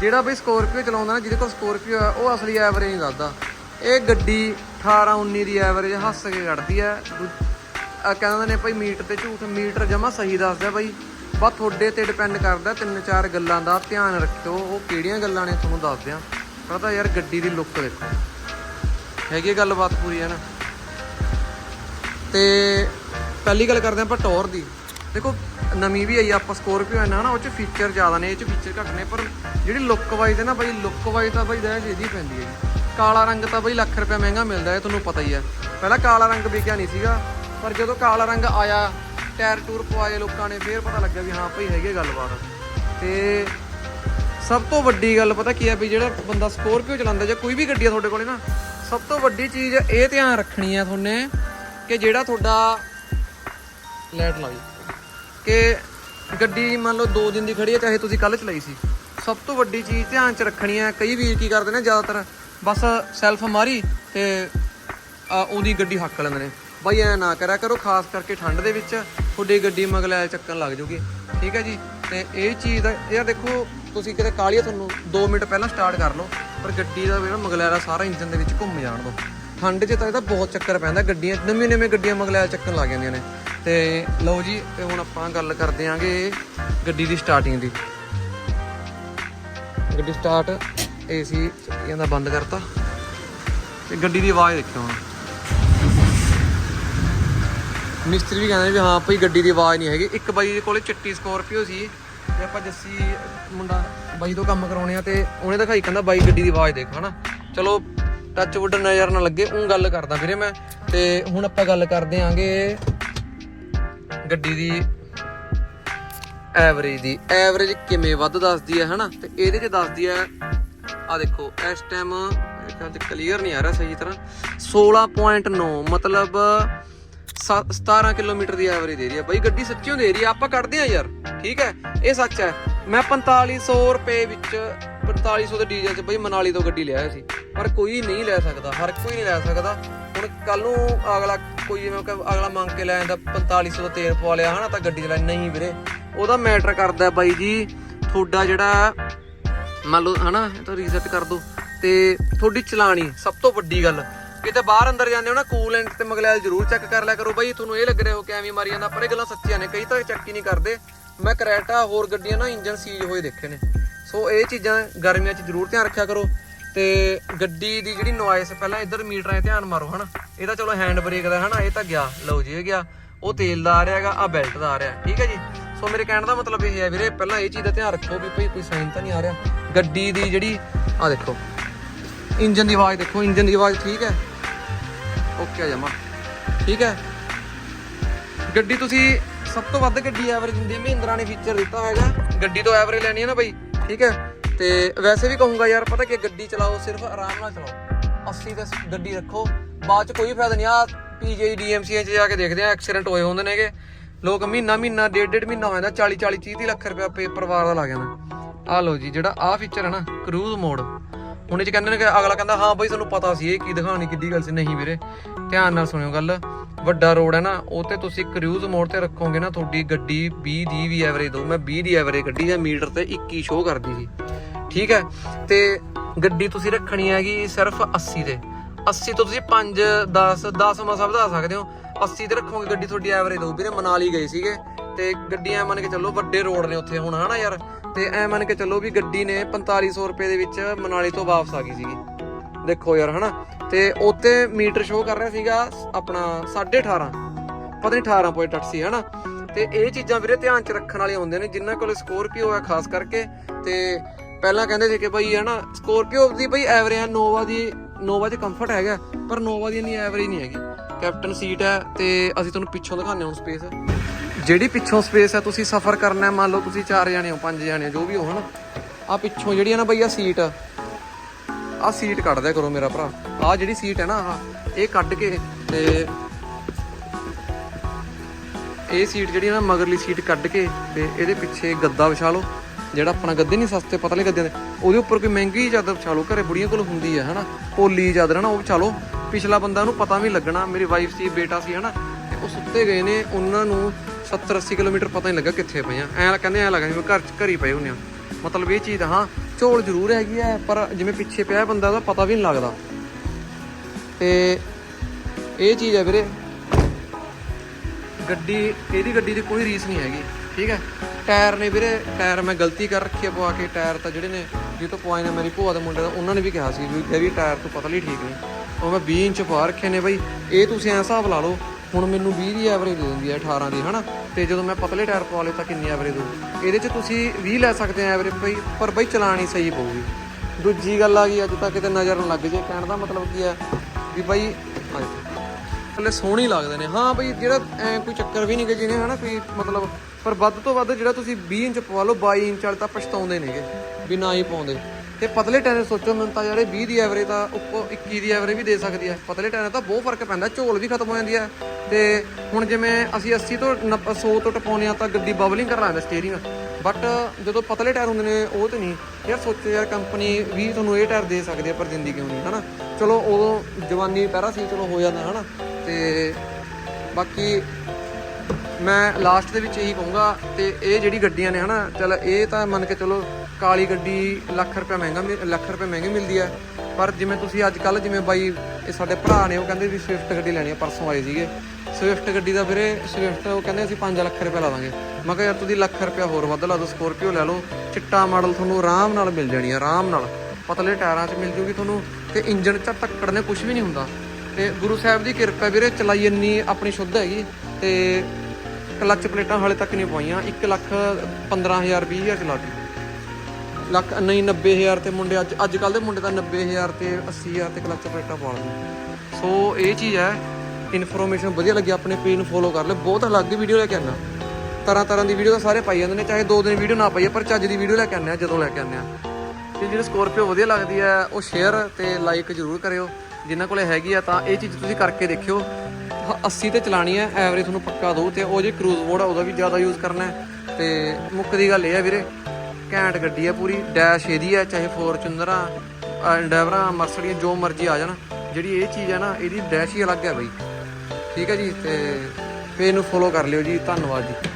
ਜਿਹੜਾ ਬਈ ਸਕੋਰਪੀਓ ਚਲਾਉਂਦਾ ਨਾ, ਜਿਹਦੇ ਕੋਲ ਸਕੋਰਪੀਓ ਆ, ਉਹ ਅਸਲੀ ਐਵਰੇਜ ਦੱਸਦਾ। ਇਹ ਗੱਡੀ 18 19 ਦੀ ਐਵਰੇਜ ਹੱਸ ਕੇ ਕੱਢਦੀ ਆ। ਕਹਿੰਦੇ ਨੇ ਭਾਈ ਮੀਟਰ ਤੇ ਝੂਠ, ਮੀਟਰ ਜਮਾ ਸਹੀ ਦੱਸਦਾ ਬਾਈ। ਬਸ ਤੁਹਾਡੇ ਤੇ ਡਿਪੈਂਡ ਕਰਦਾ ਤਿੰਨ ਚਾਰ ਗੱਲਾਂ ਦਾ ਧਿਆਨ ਰੱਖਿਓ। ਉਹ ਕਿਹੜੀਆਂ ਗੱਲਾਂ ਨੇ ਤੁਹਾਨੂੰ ਦੱਸ ਦਿਆਂ ਪਤਾ ਯਾਰ ਗੱਡੀ ਦੀ ਲੁੱਕ ਦੇਖੋ। ਹੈਗੀ ਆ ਗੱਲਬਾਤ ਪੂਰੀ, ਹੈ ਨਾ? ਤੇ ਪਹਿਲੀ ਗੱਲ ਕਰਦੇ ਆਪਾਂ ਟੌਰ ਦੀ। ਦੇਖੋ ਨਵੀਂ ਵੀ ਆਈ ਆ, ਆਪਾਂ ਸਕੋਰਪੀਓ ਹੈ ਨਾ ਉਹ ਚ ਫੀਚਰ ਜ਼ਿਆਦਾ ਨੇ ਇਹ ਚ ਫੀਚਰ ਘੱਟ ਨੇ ਪਰ ਜਿਹੜੀ ਲੁੱਕ ਵਾਈਜ਼ ਹੈ ਨਾ ਬਾਈ ਲੁੱਕ ਵਾਈਜ਼ ਤਾਂ ਬਾਈ ਦਹਿਜ ਇਹਦੀ ਪੈਂਦੀ ਹੈ ਜੀ। ਕਾਲਾ ਰੰਗ ਤਾਂ ਬਈ ਲੱਖ ਰੁਪਏ ਮਹਿੰਗਾ ਮਿਲਦਾ ਹੈ ਤੁਹਾਨੂੰ ਪਤਾ ਹੀ ਹੈ। ਪਹਿਲਾਂ ਕਾਲਾ ਰੰਗ ਵਿਕਿਆ ਨਹੀਂ ਸੀਗਾ ਪਰ ਜਦੋਂ ਕਾਲਾ ਰੰਗ ਆਇਆ ਟਾਇਰ ਟੂਰ ਪਵਾਏ ਲੋਕਾਂ ਨੇ ਫੇਰ ਪਤਾ ਲੱਗਿਆ ਵੀ ਹਾਂ ਭਾਈ ਹੈਗੇ ਗੱਲਬਾਤ। ਤੇ ਸਭ ਤੋਂ ਵੱਡੀ ਗੱਲ ਪਤਾ ਕੀ ਹੈ ਵੀ ਜਿਹੜਾ ਬੰਦਾ ਸਕੋਰਪੀਓ ਚਲਾਉਂਦਾ ਜਾਂ ਕੋਈ ਵੀ ਗੱਡੀ ਆ ਤੁਹਾਡੇ ਕੋਲੇ ਨਾ ਸਭ ਤੋਂ ਵੱਡੀ ਚੀਜ਼ ਇਹ ਧਿਆਨ ਰੱਖਣੀ ਹੈ ਤੁਹਾਨੇ ਕਿ ਜਿਹੜਾ ਤੁਹਾਡਾ ਲਾਈਟ ਲਾਈ ਕਿ ਗੱਡੀ ਮੰਨ ਲਓ 2 ਦਿਨ ਦੀ ਖੜੀ ਹੈ, ਚਾਹੇ ਤੁਸੀਂ ਕੱਲ ਚਲਾਈ ਸੀ। ਸਭ ਤੋਂ ਵੱਡੀ ਚੀਜ਼ ਧਿਆਨ 'ਚ ਰੱਖਣੀ ਹੈ, ਕਈ ਵੀਰ ਕੀ ਕਰਦੇ ਨੇ ਜ਼ਿਆਦਾਤਰ, ਬਸ ਸੈਲਫ ਮਾਰੀ ਤੇ ਉਹਦੀ ਗੱਡੀ ਹੱਕ ਲੈਂਦੇ ਨੇ। ਬਾਈ ਐ ਨਾ ਕਰਿਆ ਕਰੋ, ਖਾਸ ਕਰਕੇ ਠੰਡ ਦੇ ਵਿੱਚ ਤੁਹਾਡੀ ਗੱਡੀ ਮਗਲੇ ਚੱਕਣ ਲੱਗ ਜੂਗੀ। ਠੀਕ ਹੈ ਜੀ? ਤੇ ਇਹ ਚੀਜ਼ ਦਾ ਯਾਰ ਦੇਖੋ, ਤੁਸੀਂ ਕਿਤੇ ਕਾਲੀ ਆ, ਤੁਹਾਨੂੰ 2 ਮਿੰਟ ਪਹਿਲਾਂ ਸਟਾਰਟ ਕਰ ਲਓ, ਪਰ ਗੱਡੀ ਦਾ ਜਿਹੜਾ ਮਗਲਿਆਰਾ ਸਾਰਾ ਇੰਜਨ ਦੇ ਵਿੱਚ ਘੁੰਮ ਜਾਣ ਦੋ। ਠੰਡ 'ਚ ਤਾਂ ਇਹਦਾ ਬਹੁਤ ਚੱਕਰ ਪੈਂਦਾ, ਗੱਡੀਆਂ ਨਵੀਆਂ ਨਵੀਆਂ ਗੱਡੀਆਂ ਮਗਲਿਆਰਾ ਚੱਕਣ ਲੱਗ ਜਾਂਦੀਆਂ ਨੇ। ਤੇ ਲਓ ਜੀ ਤੇ ਹੁਣ ਆਪਾਂ ਗੱਲ ਕਰਦੇ ਆਂਗੇ ਗੱਡੀ ਦੀ ਸਟਾਰਟਿੰਗ ਦੀ। ਗੱਡੀ ਸਟਾਰਟ ਏਸੀ ਚੱਕੀਆਂ ਦਾ ਬੰਦ ਕਰਤਾ। ਤੇ ਗੱਡੀ ਦੀ ਆਵਾਜ਼ ਦੇਖਿਓ ਹੁਣ। ਮਿਸਤਰੀ ਵੀ ਕਹਿੰਦੇ ਵੀ ਹਾਂ ਭਾਈ ਗੱਡੀ ਦੀ ਆਵਾਜ਼ ਨਹੀਂ ਹੈਗੀ। ਇੱਕ ਬਾਈ ਦੇ ਕੋਲੇ ਚਿੱਟੀ ਸਕੋਰਪੀਓ ਸੀ। ਤੇ ਆਪਾਂ ਜੱਸੀ ਮੁੰਡਾ ਬਾਈ ਤੋਂ ਕੰਮ ਕਰਾਉਣੇ ਆ ਤੇ ਉਹਨੇ ਦਿਖਾਈ, ਕਹਿੰਦਾ ਬਾਈ ਗੱਡੀ ਦੀ ਆਵਾਜ਼ ਦੇਖ ਹਨਾ। ਚਲੋ ਟੱਚ ਵੁੱਡ ਨਜ਼ਰ ਨਾ ਲੱਗੇ, ਉਹ ਗੱਲ ਕਰਦਾ ਵੀਰੇ ਮੈਂ। ਤੇ ਹੁਣ ਆਪਾਂ ਗੱਲ ਕਰਦੇ ਆਂਗੇ ਗੱਡੀ ਦੀ ਐਵਰੇਜ ਦੀ ਐਵਰੇਜ ਕਿਵੇਂ ਵੱਧ ਦੱਸਦੀ ਹੈ, ਹਨਾ? ਤੇ ਇਹਦੇ 'ਚ ਦੱਸਦੀ ਹੈ ਆ ਦੇਖੋ, ਇਸ ਟਾਈਮ ਖਿਆਲ 'ਚ ਕਲੀਅਰ ਨਹੀਂ ਆ ਰਿਹਾ ਸਹੀ ਤਰ੍ਹਾਂ। 16.9 ਮਤਲਬ ਸ- 17 ਕਿਲੋਮੀਟਰ ਦੀ ਐਵਰੇਜ ਦੇ ਰਹੀ ਹੈ ਬਾਈ ਗੱਡੀ ਸੱਚੀਓ ਦੇ ਰਹੀ ਹੈ ਆਪਾਂ ਕੱਢਦੇ ਆ ਯਾਰ, ਠੀਕ ਹੈ? ਇਹ ਸੱਚ ਹੈ, ਮੈਂ 4500 ਰੁਪਏ ਵਿੱਚ 4500 ਦੇ ਡੀਜ਼ਲ 'ਚ ਬਈ ਮਨਾਲੀ ਤੋਂ ਗੱਡੀ ਲਿਆਇਆ ਸੀ। ਪਰ ਕੋਈ ਨਹੀਂ ਲੈ ਸਕਦਾ, ਹਰ ਕੋਈ ਨਹੀਂ ਲੈ ਸਕਦਾ। ਹੁਣ ਕੱਲ ਨੂੰ ਅਗਲਾ ਕੋਈ ਜਿਵੇਂ ਕਿ ਅਗਲਾ ਮੰਗ ਕੇ ਲੈ ਜਾਂਦਾ 4500 ਦਾ ਤੇਲ ਪਵਾ ਲਿਆ, ਹਨਾ, ਤਾਂ ਗੱਡੀ ਚਲਾ ਨਹੀਂ ਵੀਰੇ। ਉਹਦਾ ਮੈਟਰ ਕਰਦਾ ਬਾਈ ਜੀ, ਤੁਹਾਡਾ ਜਿਹੜਾ, ਮੰਨ ਲਓ, ਹਨਾ, ਇਹ ਤਾਂ ਰੀਸੈਟ ਕਰ ਦੋ ਤੇ ਤੁਹਾਡੀ ਚਲਾਣੀ, ਸਭ ਤੋਂ ਵੱਡੀ ਗੱਲ ਕਿਤੇ ਬਾਹਰ ਅੰਦਰ ਜਾਂਦੇ ਹੋ ਨਾ ਕੂਲੈਂਟ ਤੇ ਮਗਲੈਲ ਜ਼ਰੂਰ ਚੈੱਕ ਕਰ ਲਿਆ ਕਰੋ ਬਾਈ, ਤੁਹਾਨੂੰ ਇਹ ਲੱਗ ਰਿਹਾ ਹੋ ਕਿ ਐਵੇਂ ਮਾਰੀ ਜਾਂਦਾ, ਪਰ ਇਹ ਗੱਲਾਂ ਸੱਚੀਆਂ ਨੇ, ਕਈ ਤਾਂ ਚੈੱਕ ਹੀ ਨਹੀਂ ਕਰਦੇ। ਮੈਂ ਕਰੈਟਾ, ਹੋਰ ਗੱਡੀਆਂ ਨਾ ਇੰਜਨ ਸੀਜ ਹੋਏ ਦੇਖੇ ਨੇ। ਸੋ ਇਹ ਚੀਜ਼ਾਂ ਗਰਮੀਆਂ 'ਚ ਜ਼ਰੂਰ ਧਿਆਨ ਰੱਖਿਆ ਕਰੋ ਤੇ ਗੱਡੀ ਦੀ ਜਿਹੜੀ ਨੋਇਸ ਪਹਿਲਾਂ ਇੱਧਰ ਮੀਟਰਾਂ 'ਤੇ ਧਿਆਨ ਮਾਰੋ ਹਨਾ। ਇਹ ਤਾਂ ਚਲੋ ਹੈਂਡ ਬ੍ਰੇਕ ਦਾ ਹਨਾ, ਇਹ ਤਾਂ ਗਿਆ। ਲਓ ਜੀ, ਇਹ ਗਿਆ। ਉਹ ਤੇਲ ਦਾ ਆ ਰਿਹਾ ਹੈਗਾ ਆ ਬੈਲਟ ਦਾ ਆ ਰਿਹਾ। ਠੀਕ ਹੈ ਜੀ? ਸੋ ਮੇਰੇ ਕਹਿਣ ਦਾ ਮਤਲਬ ਇਹ ਹੈ ਵੀਰੇ, ਪਹਿਲਾਂ ਇਹ ਚੀਜ਼ ਦਾ ਧਿਆਨ ਰੱਖੋ ਵੀ ਭਈ ਕੋਈ ਸਾਈਨ ਤਾਂ ਨਹੀਂ ਆ ਰਿਹਾ। ਗੱਡੀ ਦੀ ਜਿਹੜੀ ਆ ਦੇਖੋ। ਇੰਜਨ ਦੀ ਆਵਾਜ਼ ਦੇਖੋ, ਇੰਜਨ ਦੀ ਆਵਾਜ਼ ਠੀਕ ਹੈ? ਓਕੇ ਆ ਜਮਾ। ਠੀਕ ਹੈ? ਗੱਡੀ ਤੁਸੀਂ ਸਭ ਤੋਂ ਵੱਧ ਗੱਡੀ ਐਵਰੇਜ ਦਿੰਦੀ ਹੈ, ਮਹਿੰਦਰਾ ਨੇ ਫੀਚਰ ਦਿੱਤਾ ਹੈਗਾ। ਗੱਡੀ ਤੋਂ ਐਵਰੇਜ ਲੈਣੀ ਹੈ ਨਾ ਬਈ ਠੀਕ ਹੈ? ਤੇ ਵੈਸੇ ਵੀ ਕਹੂੰਗਾ ਯਾਰ, ਪਤਾ ਕਿ ਗੱਡੀ ਚਲਾਓ, ਸਿਰਫ ਆਰਾਮ ਨਾਲ ਚਲਾਓ। 80 ਤੇ ਗੱਡੀ ਰੱਖੋ। ਬਾਅਦ ਚ ਕੋਈ ਫਾਇਦਾ ਨਹੀਂ ਆ ਪੀਜੀ ਡੀਐਮਸੀ ਚ ਜਾ ਕੇ ਦੇਖਦੇ ਆ ਐਕਸੀਡੈਂਟ ਹੋਏ ਹੁੰਦੇ ਨੇਗੇ। ਲੋਕ ਮਹੀਨਾ ਮਹੀਨਾ, ਡੇਢ ਡੇਢ ਮਹੀਨਾ ਹੋ ਜਾਂਦਾ। 40 40 30 ਲੱਖ ਰੁਪਏ ਪੇ ਪਰਿਵਾਰ ਦਾ ਲੱਗ ਜਾਂਦਾ। ਆ ਲਓ ਜੀ, ਜਿਹੜਾ ਆ ਫੀਚਰ ਹੈ ਨਾ ਕਰੂਜ਼ ਮੋਡ ਹੁਣ ਇਹ ਚ ਕਹਿੰਦੇ ਨੇ ਕਿ ਅਗਲਾ ਕਹਿੰਦਾ, ਹਾਂ ਬਈ ਸਾਨੂੰ ਪਤਾ ਸੀ ਇਹ ਕੀ ਦਿਖਾਣੀ ਕਿੱਡੀ ਗੱਲ ਸੀ। ਨਹੀਂ ਵੀਰੇ, ਧਿਆਨ ਨਾਲ ਸੁਣਿਓ ਗੱਲ। ਵੱਡਾ ਰੋਡ ਹੈ ਨਾ, ਉਹ ਤੇ ਤੁਸੀਂ ਕਰੂਜ਼ ਮੋਡ ਤੇ ਰੱਖੋਗੇ ਨਾ, ਤੁਹਾਡੀ ਗੱਡੀ 20 ਦੀ ਵੀ ਐਵਰੇਜ ਦੋ। ਮੈਂ 20 ਦੀ ਐਵਰੇਜ ਗੱਡੀ ਹੈ ਮੀਟਰ ਤੇ 21 ਸ਼ੋ ਕਰਦੀ ਸੀ। ਠੀਕ ਹੈ? ਤੇ ਗੱਡੀ ਤੁਸੀਂ ਰੱਖਣੀ ਹੈਗੀ ਸਿਰਫ 80 ਤੇ। 80 ਤੋਂ ਤੁਸੀਂ 5 10 10 ਮਸਾ ਵਧਾ ਸਕਦੇ ਹੋ। 80 ਤੇ ਰੱਖੋਗੇ ਗੱਡੀ, ਤੁਹਾਡੀ ਐਵਰੇਜ ਦੋ। ਵੀਰੇ, ਮਨਾਲੀ ਗਏ ਸੀਗੇ ਤੇ ਗੱਡੀਆਂ ਮੰਨ ਕੇ ਚੱਲੋ ਵੱਡੇ ਰੋਡ ਨੇ ਉੱਥੇ ਹੁਣ, ਹਨਾ ਯਾਰ? ਤੇ ਐ ਮੰਨ ਕੇ ਚੱਲੋ ਵੀ ਗੱਡੀ ਨੇ 4500 ਰੁਪਏ ਦੇ ਵਿੱਚ ਮਨਾਲੀ ਤੋਂ ਵਾਪਸ ਆ ਗਈ ਸੀਗੀ। ਦੇਖੋ ਯਾਰ, ਹਨਾ? ਤੇ ਉੱਤੇ ਮੀਟਰ ਸ਼ੋਅ ਕਰ ਰਿਹਾ ਸੀਗਾ ਆਪਣਾ 18.5 ਪਤਾ ਨਹੀਂ 18.8 ਸੀ, ਹਨਾ? ਤੇ ਇਹ ਚੀਜ਼ਾਂ ਵੀਰੇ ਧਿਆਨ ਚ ਰੱਖਣ ਵਾਲੀਆਂ ਹੁੰਦੀਆਂ ਨੇ, ਜਿਨ੍ਹਾਂ ਕੋਲ ਸਕੋਰਪੀਓ ਹੈ ਖਾਸ ਕਰਕੇ। ਤੇ ਪਹਿਲਾਂ ਕਹਿੰਦੇ ਸੀ ਕਿ ਭਾਈ ਹਨਾ ਸਕੋਰਪੀਓ ਦੀ ਭਾਈ ਐਵਰੇਜ ਹੈ ਨੋਵਾ ਦੀ ਨੋਵਾ 'ਚ ਕੰਫਰਟ ਹੈਗਾ, ਪਰ ਨੋਵਾ ਦੀ ਇੰਨੀ ਐਵਰੇਜ ਨਹੀਂ ਹੈਗੀ। ਕੈਪਟਨ ਸੀਟ ਹੈ ਤੇ ਅਸੀਂ ਤੁਹਾਨੂੰ ਪਿੱਛੋਂ ਦਿਖਾਉਂਦੇ ਹਾਂ ਸਪੇਸ ਜਿਹੜੀ ਪਿੱਛੋਂ ਸਪੇਸ ਹੈ ਤੁਸੀਂ ਸਫ਼ਰ ਕਰਨਾ ਹੈ, ਮੰਨ ਲਓ ਤੁਸੀਂ ਚਾਰ ਜਾਣੇ ਹੋ, ਪੰਜ ਜਾਣੇ ਹੋ, ਜੋ ਵੀ ਹੋ ਹਨਾ ਆ ਪਿੱਛੋਂ ਜਿਹੜੀ ਹੈ ਨਾ ਬਈ ਆ ਸੀਟ ਆ ਸੀਟ ਕੱਢ ਦਿਆ ਕਰੋ ਮੇਰਾ ਭਰਾ। ਆ ਜਿਹੜੀ ਸੀਟ ਹੈ ਨਾ, ਆਹ, ਇਹ ਕੱਢ ਕੇ ਤੇ ਇਹ ਸੀਟ ਜਿਹੜੀ ਨਾ, ਮਗਰਲੀ ਸੀਟ ਕੱਢ ਕੇ ਤੇ ਇਹਦੇ ਪਿੱਛੇ ਗੱਦਾ ਵਿਛਾ ਲਓ, ਜਿਹੜਾ ਆਪਣਾ ਗੱਦੇ ਨਹੀਂ ਸਸਤੇ ਪਤਲੇ ਗੱਦਿਆਂ ਦੇ। ਉਹਦੇ ਉੱਪਰ ਕੋਈ ਮਹਿੰਗੀ ਚਾਦਰ ਵਿਛਾ ਲਓ, ਘਰੇ ਬੁੜੀਆਂ ਕੋਲ ਹੁੰਦੀ ਹੈ ਹਨਾ। ਪੋਲੀ ਚਾਦਰ ਹੈ ਉਹ ਵਿਛਾ ਲਓ। ਪਿਛਲਾ ਬੰਦਾ ਉਹਨੂੰ ਪਤਾ ਵੀ ਲੱਗਣਾ, ਮੇਰੀ ਵਾਈਫ ਸੀ, ਬੇਟਾ ਸੀ, ਹਨਾ। ਤੇ ਉਹ ਸੁੱਤੇ ਗਏ ਨੇ, ਉਹਨਾਂ ਨੂੰ 70 80 ਕਿਲੋਮੀਟਰ ਪਤਾ ਨਹੀਂ ਲੱਗਾ ਕਿੱਥੇ ਪਏ ਆ। ਐਂ ਕਹਿੰਦੇ, ਐਂ ਲੱਗਾ ਜਿਵੇਂ ਘਰ ਚ ਘਰੀ ਪਏ ਹੁੰਦੇ ਆ। ਮਤਲਬ ਇਹ ਚੀਜ਼ ਹਾਂ ਝੋਲ ਜ਼ਰੂਰ ਹੈਗੀ ਹੈ ਪਰ ਜਿਵੇਂ ਪਿੱਛੇ ਪਿਆ ਬੰਦਾ, ਉਹਦਾ ਪਤਾ ਵੀ ਨਹੀਂ ਲੱਗਦਾ। ਤੇ ਇਹ ਚੀਜ਼ ਹੈ ਵੀਰੇ। ਗੱਡੀ, ਇਹਦੀ ਗੱਡੀ ਦੀ ਕੋਈ ਰੀਸ ਨਹੀਂ ਹੈਗੀ, ਠੀਕ ਹੈ ਟਾਇਰ ਨੇ ਵੀਰੇ, ਟਾਇਰ ਮੈਂ ਗਲਤੀ ਕਰ ਰੱਖੀ ਆ ਪਵਾ ਕੇ, ਟਾਇਰ ਤਾਂ ਜਿਹੜੇ ਨੇ ਜਿਹ ਤੋਂ ਪਵਾਏ ਨੇ ਮੇਰੀ ਭੂਆ ਦੇ ਮੁੰਡੇ ਦਾ, ਉਹਨਾਂ ਨੇ ਵੀ ਕਿਹਾ ਸੀ ਵੀ ਇਹ ਵੀ ਟਾਇਰ ਤੋਂ ਪਤਾ ਨਹੀਂ ਠੀਕ ਨਹੀਂ। ਉਹ ਮੈਂ 20 ਇੰਚ ਪਵਾ ਰੱਖੇ ਨੇ ਬਈ, ਇਹ ਤੁਸੀਂ ਐਂ ਹਿਸਾਬ ਲਾ ਲਓ ਹੁਣ ਮੈਨੂੰ 20 ਦੀ ਐਵਰੇਜ ਦੇ ਦਿੰਦੀ ਹੈ 18 ਦੀ, ਹਨਾ? ਤੇ ਜਦੋਂ ਮੈਂ ਪਤਲੇ ਟਾਇਰ ਪਵਾ ਲਏ ਤਾਂ ਕਿੰਨੀ ਐਵਰੇਜ ਦੂ ਇਹਦੇ 'ਚ ਤੁਸੀਂ 20 ਲੈ ਸਕਦੇ ਆ ਐਵਰੇਜ ਬਈ, ਪਰ ਬਈ ਚਲਾਣੀ ਸਹੀ ਪਊਗੀ। ਦੂਜੀ ਗੱਲ ਆ ਗਈ, ਅੱਜ ਤੱਕ ਕਿਤੇ ਨਜ਼ਰ ਨਾ ਲੱਗ ਜੇ, ਕਹਿਣ ਦਾ ਮਤਲਬ ਕੀ ਹੈ ਵੀ ਬਈ ਆ ਦੇਖੋ। ਥੱਲੇ ਸੋਹਣੀ ਲੱਗਦੇ ਨੇ। ਹਾਂ ਬਈ, ਜਿਹੜਾ ਐ ਕੋਈ ਚੱਕਰ ਵੀ ਨਹੀਂ ਕਿ ਜਿਹਨੇ, ਹਨਾ ਕੋਈ ਮਤਲਬ, ਪਰ ਵੱਧ ਤੋਂ ਵੱਧ ਜਿਹੜਾ ਤੁਸੀਂ 20 ਇੰਚ ਪਵਾ ਲਓ 22 ਇੰਚ ਵਾਲੇ ਤਾਂ ਪਛਤਾਉਂਦੇ ਨੇਗੇ, ਵੀ ਨਾ ਹੀ ਪਾਉਂਦੇ। ਤੇ ਪਤਲੇ ਟਾਇਰ ਸੋਚੋ, ਮੈਨੂੰ ਤਾਂ ਜਿਹੜੇ 20 ਦੀ ਐਵਰੇਜ ਤਾਂ ਉੱਪਰ 21 ਦੀ ਐਵਰੇਜ ਵੀ ਦੇ ਸਕਦੀ ਹੈ। ਪਤਲੇ ਟਾਇਰ ਤਾਂ ਬਹੁਤ ਫ਼ਰਕ ਪੈਂਦਾ, ਝੋਲ ਵੀ ਖਤਮ ਹੋ ਜਾਂਦੀ ਹੈ। ਤੇ ਹੁਣ ਜਿਵੇਂ ਅਸੀਂ 80 ਤੋਂ 90 100 ਤੋਂ ਟਪਾਉਂਦੇ ਆ ਤਾਂ ਗੱਡੀ ਬਬਲਿੰਗ ਕਰ ਲਾਂਦਾ ਸਟੀਅਰਿੰਗ ਬਟ ਜਦੋਂ ਪਤਲੇ ਟਾਇਰ ਹੁੰਦੇ ਨੇ, ਉਹ ਤੇ ਨਹੀਂ। ਯਾਰ ਸੋਚੋ ਯਾਰ ਕੰਪਨੀ ਵੀ ਤੁਹਾਨੂੰ ਇਹ ਟਾਇਰ ਦੇ ਸਕਦੀ ਹੈ ਪਰ ਦਿੰਦੀ ਕਿਉਂ ਨਹੀਂ, ਹਨਾ? ਚਲੋ ਉਦੋਂ ਜਵਾਨੀ ਪਹਿਰਾ ਸੀ, ਚਲੋ ਹੋ ਜਾਂਦਾ, ਹਨਾ? ਤੇ ਬਾਕੀ ਮੈਂ ਲਾਸਟ ਦੇ ਵਿੱਚ ਇਹੀ ਕਹੂੰਗਾ, ਤੇ ਇਹ ਜਿਹੜੀ ਗੱਡੀਆਂ ਨੇ, ਹਨਾ? ਚਲ ਇਹ ਤਾਂ ਮੰਨ ਕੇ ਚਲੋ ਕਾਲੀ ਗੱਡੀ ਲੱਖ ਰੁਪਏ ਮਹਿੰਗਾ ਮਿਲ- ਲੱਖ ਰੁਪਏ ਮਹਿੰਗੀ ਮਿਲਦੀ ਹੈ। ਪਰ ਜਿਵੇਂ ਤੁਸੀਂ ਅੱਜ ਕੱਲ ਜਿਵੇਂ ਬਾਈ, ਇਹ ਸਾਡੇ ਭਰਾ ਨੇ, ਉਹ ਕਹਿੰਦੇ ਵੀ ਸਵਿਫਟ ਗੱਡੀ ਲੈਣੀ ਹੈ ਪਰਸੋਂ ਆਏ ਸੀਗੇ। ਸਵਿਫਟ ਗੱਡੀ ਦਾ ਵੀਰੇ ਸਵਿਫਟ ਉਹ ਕਹਿੰਦੇ ਅਸੀਂ 5 ਲੱਖ ਰੁਪਏ ਲਾ ਦਾਂਗੇ। ਮੈਂ ਕਿਹਾ ਯਾਰ ਤੁਸੀਂ ਲੱਖ ਰੁਪਏ ਹੋਰ ਵੱਧ ਲਾ ਦਿਓ ਸਕੋਰਪੀਓ ਲੈ ਲਓ। ਚਿੱਟਾ ਮਾਡਲ ਤੁਹਾਨੂੰ ਆਰਾਮ ਨਾਲ ਮਿਲ ਜਾਣੀ ਹੈ ਆਰਾਮ ਨਾਲ। ਪਤਲੇ ਟਾਇਰਾਂ 'ਚ ਮਿਲ ਜੂਗੀ ਤੁਹਾਨੂੰ ਤੇ ਇੰਜਨ 'ਚ ਧੱਕੜ ਨੇ ਕੁਝ ਵੀ ਨਹੀਂ ਹੁੰਦਾ। ਤੇ ਗੁਰੂ ਸਾਹਿਬ ਦੀ ਕਿਰਪਾ ਵੀਰੇ, ਚਲਾਈ ਇੰਨੀ ਆਪਣੀ ਸ਼ੁੱਧ ਹੈਗੀ ਤੇ ਕਲੱਚ ਪਲੇਟਾਂ ਹਾਲੇ ਤੱਕ ਨਹੀਂ ਪਵਾਈਆਂ। 1 ਲੱਖ 15000 20000 ਚਲਾਤੀ ਲੱਖ, ਨਹੀਂ 90000 ਤੇ ਮੁੰਡੇ ਅੱਜ ਅੱਜ ਕੱਲ ਦੇ ਮੁੰਡੇ ਤਾਂ 90000 ਤੇ 80000 ਤੇ ਕਲੱਚ ਪਲੇਟਾਂ ਪਾ ਲੈਂਦੇ ਸੋ ਇਹ ਚੀਜ਼ ਹੈ ਇਨਫੋਰਮੇਸ਼ਨ ਵਧੀਆ ਲੱਗੀ, ਆਪਣੇ ਪੇਜ ਨੂੰ ਫੋਲੋ ਕਰ ਲਿਓ ਬਹੁਤ ਅਲੱਗ ਵੀਡੀਓ ਲੈ ਕੇ ਆਣਾ ਤਰ੍ਹਾਂ ਤਰ੍ਹਾਂ ਦੀ ਵੀਡੀਓ ਤਾਂ ਸਾਰੇ ਪਾਈ ਜਾਂਦੇ ਨੇ, ਚਾਹੇ ਦੋ ਦਿਨ ਵੀਡੀਓ ਨਾ ਪਾਈਏ, ਪਰ ਚੱਜ ਦੀ ਵੀਡੀਓ ਲੈ ਕੇ ਆਉਂਦੇ ਆ, ਜਦੋਂ ਲੈ ਕੇ ਆਉਂਦੇ ਆ। ਤੇ ਜਿਹੜੀ ਸਕੋਰਪੀਓ ਵਧੀਆ ਲੱਗਦੀ ਹੈ, ਉਹ ਸ਼ੇਅਰ ਤੇ ਲਾਈਕ ਜ਼ਰੂਰ ਕਰਿਓ। ਜਿਨ੍ਹਾਂ ਕੋਲੇ ਹੈਗੀ ਆ, ਤਾਂ ਇਹ ਚੀਜ਼ ਤੁਸੀਂ ਕਰਕੇ ਦੇਖਿਓ। ਹ- 80 ਤੇ ਚਲਾਣੀ ਹੈ ਐਵਰੇਜ ਤੁਹਾਨੂੰ ਪੱਕਾ ਦੋ ਤੇ ਉਹ ਜੇ ਕਰੂਜ਼ ਮੋਡ ਆ, ਉਹਦਾ ਵੀ ਜ਼ਿਆਦਾ ਯੂਜ਼ ਕਰਨਾ ਹੈ। ਤੇ ਮੁੱਕ ਦੀ ਗੱਲ ਇਹ ਹੈ ਵੀਰੇ ਘੈਂਟ ਗੱਡੀ ਹੈ ਪੂਰੀ ਡੈਸ਼ ਇਹਦੀ ਹੈ ਚਾਹੇ ਫੋਰਚੂਨਰਾਂ ਐਂਡੈਵਰਾਂ ਮਰਸਡੀਆਂ ਜੋ ਮਰਜ਼ੀ ਆ ਜਾਣ। ਜਿਹੜੀ ਇਹ ਚੀਜ਼ ਹੈ ਨਾ, ਇਹਦੀ ਡੈਸ਼ ਹੀ ਅਲੱਗ ਹੈ ਬਈ। ਠੀਕ ਹੈ ਜੀ, ਤੇ ਪੇਜ ਨੂੰ ਫੋਲੋ ਕਰ ਲਿਓ ਜੀ, ਧੰਨਵਾਦ ਜੀ।